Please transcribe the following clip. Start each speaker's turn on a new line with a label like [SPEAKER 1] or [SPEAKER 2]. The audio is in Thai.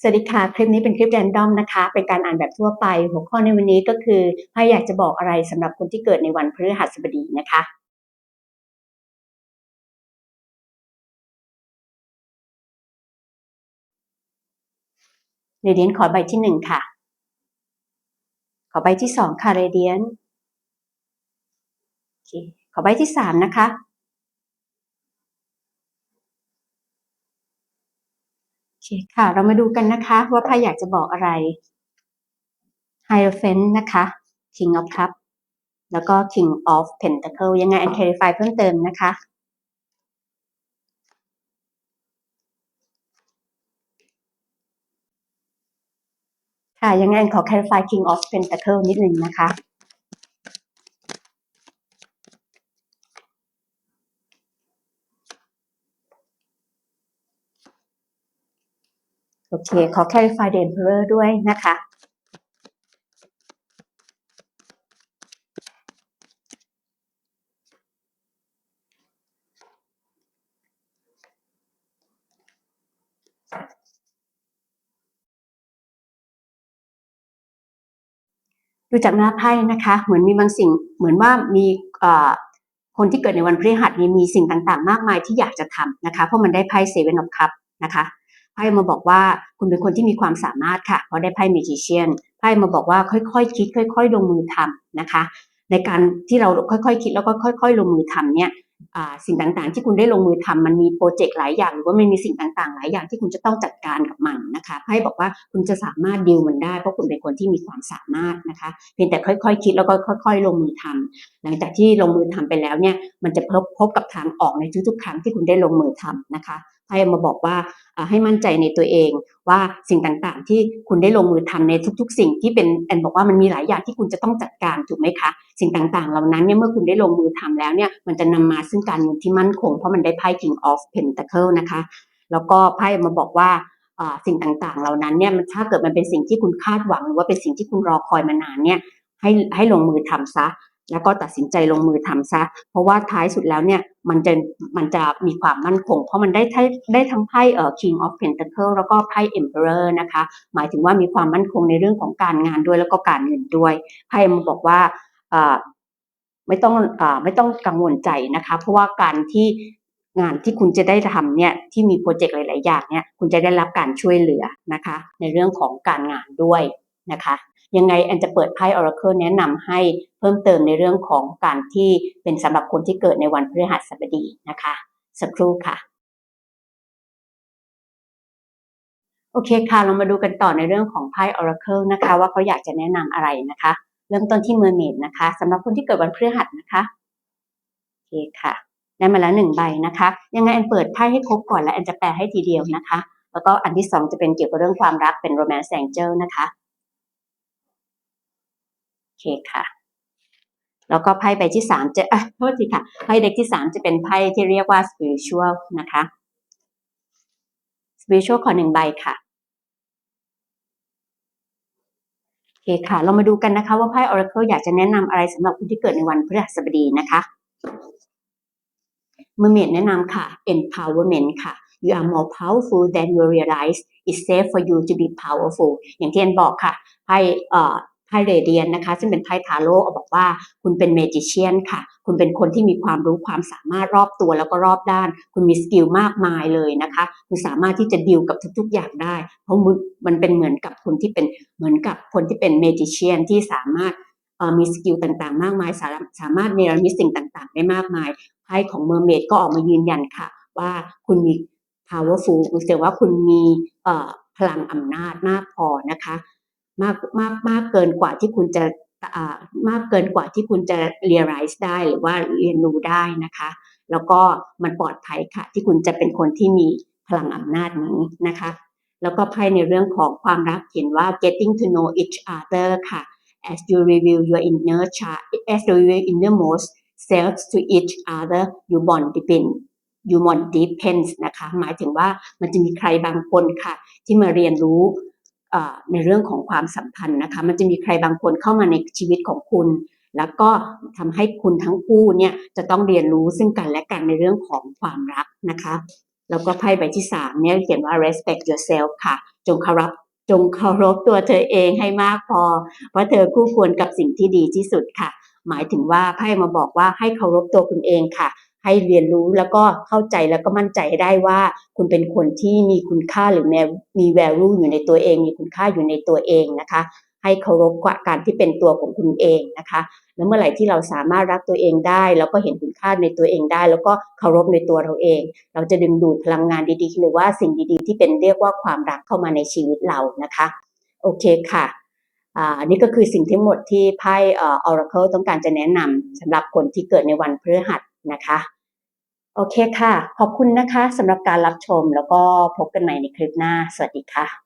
[SPEAKER 1] สวัสดีค่ะ คลิปนี้เป็นคลิปแรนดอมนะคะ เป็นการอ่านแบบทั่วไป หัวข้อในวันนี้ก็คือพ่อยากจะบอกอะไรสำหรับคนที่เกิดในวันพฤหัสบดีนะคะ เรเดียนขอใบที่หนึ่งค่ะ ขอใบที่สองค่ะเรเดียนขอใบที่สามนะคะ โอ เคค่ะ เรามาดูกันนะคะ ว่าไพ่อยากจะบอกอะไร Hierophant นะคะ King of Cup แล้วก็ King of Pentacle ยังไงอัน clarify เพิ่มเติมนะคะ ค่ะยังไงอันขอ clarify King of Pentacle นิดนึงนะคะ โอเค ขอ clarify the emperor ด้วยนะคะดูจากหน้าไพ่นะคะ เหมือนมีบางสิ่ง เหมือนว่ามีคนที่เกิดในวันพฤหัสนี้มีสิ่งต่างๆ มากมายที่อยากจะทำนะคะ เพราะมันได้ไพ่เซเว่นออฟคัพนะคะ ไพ่มาบอกว่าคุณเป็นคนที่มีความสามารถค่ะเพราะได้ไพ่เมจิเชียนไพ่มาบอกว่าค่อยๆคิด ค่อย ๆ ลงมือทำนะคะ ในการที่เราค่อยๆคิดแล้วก็ค่อย ๆ ลงมือทำเนี่ยสิ่งต่างๆ ที่คุณได้ลงมือทำมันมีโปรเจกต์หลายอย่าง หรือว่ามันมีสิ่งต่างๆ หลายอย่างที่คุณจะต้องจัดการกับมันนะคะไพ่บอกว่าคุณจะสามารถดิวมันได้ เพราะคุณเป็นคนที่มีความสามารถนะคะเพียงแต่ค่อยๆ คิดแล้วก็ค่อย ๆ ลงมือทำหลังจากที่ลงมือทำไปแล้วเนี่ยมันจะพบพบกับทางออกในทุกๆ ครั้งที่คุณได้ลงมือทำนะคะ ไพ่มาบอกว่าให้มั่นใจในตัวเองว่าสิ่งต่างๆ ที่คุณได้ลงมือทำในทุก ๆ สิ่งที่เป็นแอนบอกว่ามันมีหลายอย่างที่คุณจะต้องจัดการถูกไหมคะ สิ่งต่างๆ เหล่านั้นเนี่ยเมื่อคุณได้ลงมือทำแล้วเนี่ยมันจะนำมาซึ่งการเงินที่มั่นคง เพราะมันได้ไพ่ King of Pentacle นะคะ แล้วก็ไพ่มาบอกว่าอ่าสิ่งต่างๆ เหล่านั้นเนี่ยมันถ้าเกิดมันเป็นสิ่งที่คุณคาดหวัง หรือว่าเป็นสิ่งที่คุณรอคอยมานานเนี่ยให้ให้ลงมือทำซะ แล้วก็ตัดสินใจลงมือทำซะ เพราะว่าท้ายสุดแล้วเนี่ยมันจะมันจะมีความมั่นคง เพราะมันได้ได้ได้ทั้งไพ่เอ่อ King of Pentacle แล้วก็ไพ่ Emperor นะคะ หมายถึงว่ามีความมั่นคงในเรื่องของการงานด้วยแล้วก็การเงินด้วยไพ่มาบอกว่าอ่าไม่ต้องอไม่ต้องกังวลใจนะคะ เพราะว่าการที่งานที่คุณจะได้ทำเนี่ยที่มีโปรเจกต์หลาย ๆ อย่างเนี่ยคุณจะได้รับการช่วยเหลือนะคะ ในเรื่องของการงานด้วยนะคะ ยังไงแอนจะเปิดไพ่ Oracle แนะนำให้เพิ่มเติมในเรื่องของการที่เป็นสำหรับคนที่เกิดในวันพฤหัสบดีนะคะ สักครู่ค่ะโอเคค่ะ เรามาดูกันต่อในเรื่องของไพ่ Oracle นะคะ ว่าเขาอยากจะแนะนำอะไรนะคะ เริ่มต้นที่ Mermaid นะคะสำหรับคนที่เกิดวันพฤหัสนะคะโอเคค่ะ ได้มาแล้วหนึ่งใบนะคะ ยังไงแอนเปิดไพ่ให้ครบก่อนแล้วแอนจะแปลให้ทีเดียวนะคะ แล้วก็อันที่สองจะเป็นเกี่ยวกับเรื่องความรักเป็น Romance Angel นะคะ เคค่ะ แล้วก็ไพ่ใบที่สามจะอะโทษทีค่ะไพ่เด็กที่สามจะเป็นไพ่ที่เรียกว่า spiritual นะคะ spiritual ขอหนึ่งใบค่ะโอเคค่ะ เรามาดูกันนะคะว่าไพ่ Oracle อยากจะแนะนำอะไรสำหรับคนที่เกิดในวันพฤหัสบดีนะคะเมอเมดแนะนำค่ะ empowerment ค่ะ you are more powerful than you realize it's safe for you to be powerful อย่างที่แอนบอกค่ะไพ่ ไพ่เรเดียนนะคะ ซึ่งเป็นไพ่ทาโร่บอกว่าคุณเป็นเมจิเชียนค่ะ คุณเป็นคนที่มีความรู้ความสามารถรอบตัวแล้วก็รอบด้าน คุณมีสกิลมากมายเลยนะคะ คุณสามารถที่จะดีลกับทุก ๆ อย่างได้ เพราะมันเป็นเหมือนกับคนที่เป็นเหมือนกับคนที่เป็นเมจิเชียนที่สามารถมีสกิลต่างๆ มากมาย สามารถสามารถเนรมิตสิ่งต่างๆ ได้มากมายไพ่ของเมอร์เมดก็ออกมายืนยันค่ะ ว่าคุณมี powerful หรือว่าคุณมีพลังอำนาจมากพอนะคะ มากมากมากเกินกว่าที่คุณจะมากเกินกว่าที่คุณจะ realize ได้หรือว่าเรียนรู้ได้นะคะ แล้วก็มันปลอดภัยค่ะ ที่คุณจะเป็นคนที่มีพลังอำนาจนี้นะคะ แล้วก็ไพ่ในเรื่องของความรักเขียนว่า getting to know each other ค่ะ as you reveal your inner child as you reveal innermost selves to each other you bond deepen you bond deepens นะคะ หมายถึงว่ามันจะมีใครบางคนค่ะ ที่มาเรียนรู้ ในเรื่องของความสัมพันธ์นะคะ มันจะมีใครบางคนเข้ามาในชีวิตของคุณ แล้วก็ทำให้คุณทั้งคู่เนี่ยจะต้องเรียนรู้ซึ่งกันและกันในเรื่องของความรักนะคะแล้วก็ไพ่ใบที่สามเนี่ยเขียนว่า respect yourself ค่ะ จงเคารพจงเคารพตัวเธอเองให้มากพอ เพราะเธอคู่ควรกับสิ่งที่ดีที่สุดค่ะ หมายถึงว่าไพ่มาบอกว่าให้เคารพตัวคุณเองค่ะ ให้เรียนรู้แล้วก็เข้าใจแล้วก็มั่นใจได้ว่าคุณเป็นคนที่มีคุณค่าหรือมี value อยู่ในตัวเอง มีคุณค่าอยู่ในตัวเองนะคะ ให้เคารพกว่าการที่เป็นตัวของคุณเองนะคะแล้วเมื่อไหร่ที่เราสามารถรักตัวเองได้ แล้วก็เห็นคุณค่าในตัวเองได้ แล้วก็เคารพในตัวเราเอง เราจะดึงดูดพลังงานดีๆ หรือว่าสิ่งดีๆ ที่เป็นเรียกว่าความรักเข้ามาในชีวิตเรานะคะ โอเคค่ะอ่านี่ก็คือสิ่งทั้งหมดที่ไพ่ออ Oracle ต้องการจะแนะนำสำหรับคนที่เกิดในวันพฤหัสนะคะ โอเคค่ะ ขอบคุณนะคะสำหรับการรับชมแล้วก็พบกันใหม่ในคลิปหน้า สวัสดีค่ะ